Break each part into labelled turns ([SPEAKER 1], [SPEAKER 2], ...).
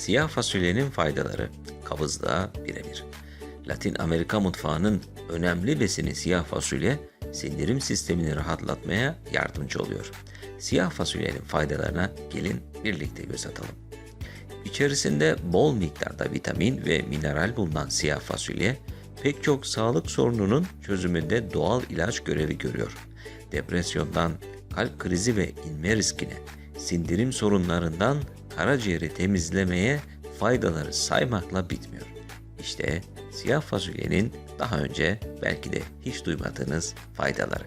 [SPEAKER 1] Siyah fasulyenin faydaları kabızlığa birebir. Latin Amerika mutfağının önemli besini siyah fasulye, sindirim sistemini rahatlatmaya yardımcı oluyor. Siyah fasulyenin faydalarına gelin birlikte göz atalım. İçerisinde bol miktarda vitamin ve mineral bulunan siyah fasulye, pek çok sağlık sorununun çözümünde doğal ilaç görevi görüyor. Depresyondan kalp krizi ve inme riskine, sindirim sorunlarından karaciğeri temizlemeye faydaları saymakla bitmiyor. İşte siyah fasulyenin daha önce belki de hiç duymadığınız faydaları.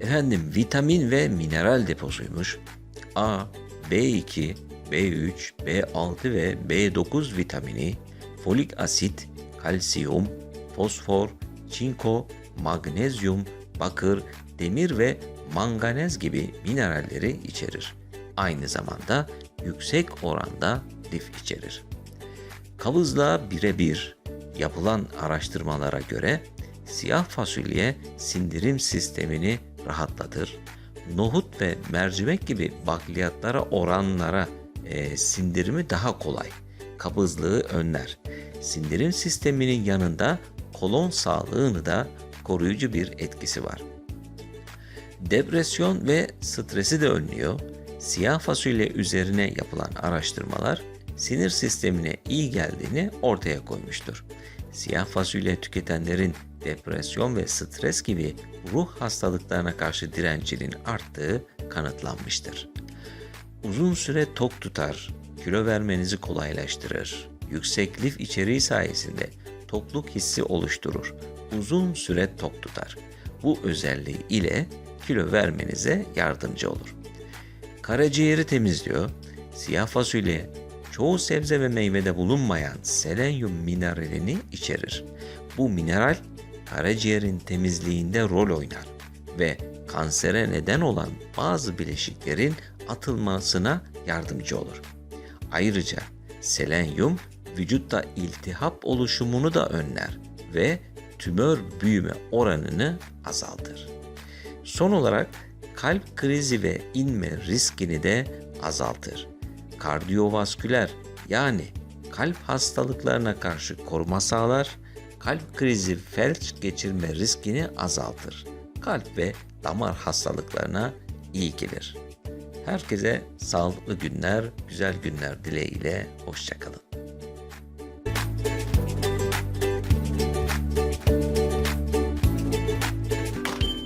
[SPEAKER 1] Efendim vitamin ve mineral deposuymuş. A, B2, B3, B6 ve B9 vitamini, folik asit, kalsiyum, fosfor, çinko, magnezyum, bakır, demir ve manganez gibi mineralleri içerir. Aynı zamanda yüksek oranda lif içerir. Kabızlığa birebir yapılan araştırmalara göre siyah fasulye sindirim sistemini rahatlatır. Nohut ve mercimek gibi bakliyatlara oranlara e, sindirimi daha kolay. Kabızlığı önler. Sindirim sisteminin yanında kolon sağlığını da koruyucu bir etkisi var. Depresyon ve stresi de önlüyor. Siyah fasulye üzerine yapılan araştırmalar sinir sistemine iyi geldiğini ortaya koymuştur. Siyah fasulye tüketenlerin depresyon ve stres gibi ruh hastalıklarına karşı direncinin arttığı kanıtlanmıştır. Uzun süre tok tutar, kilo vermenizi kolaylaştırır. Yüksek lif içeriği sayesinde tokluk hissi oluşturur. Uzun süre tok tutar. Bu özelliği ile kilo vermenize yardımcı olur. Karaciğeri temizliyor. Siyah fasulye çoğu sebze ve meyvede bulunmayan selenyum mineralini içerir. Bu mineral karaciğerin temizliğinde rol oynar ve kansere neden olan bazı bileşiklerin atılmasına yardımcı olur. Ayrıca selenyum vücutta iltihap oluşumunu da önler ve tümör büyüme oranını azaltır. Son olarak kalp krizi ve inme riskini de azaltır. Kardiyovasküler yani kalp hastalıklarına karşı koruma sağlar, kalp krizi felç geçirme riskini azaltır. Kalp ve damar hastalıklarına iyi gelir. Herkese sağlıklı günler, güzel günler dileğiyle hoşçakalın.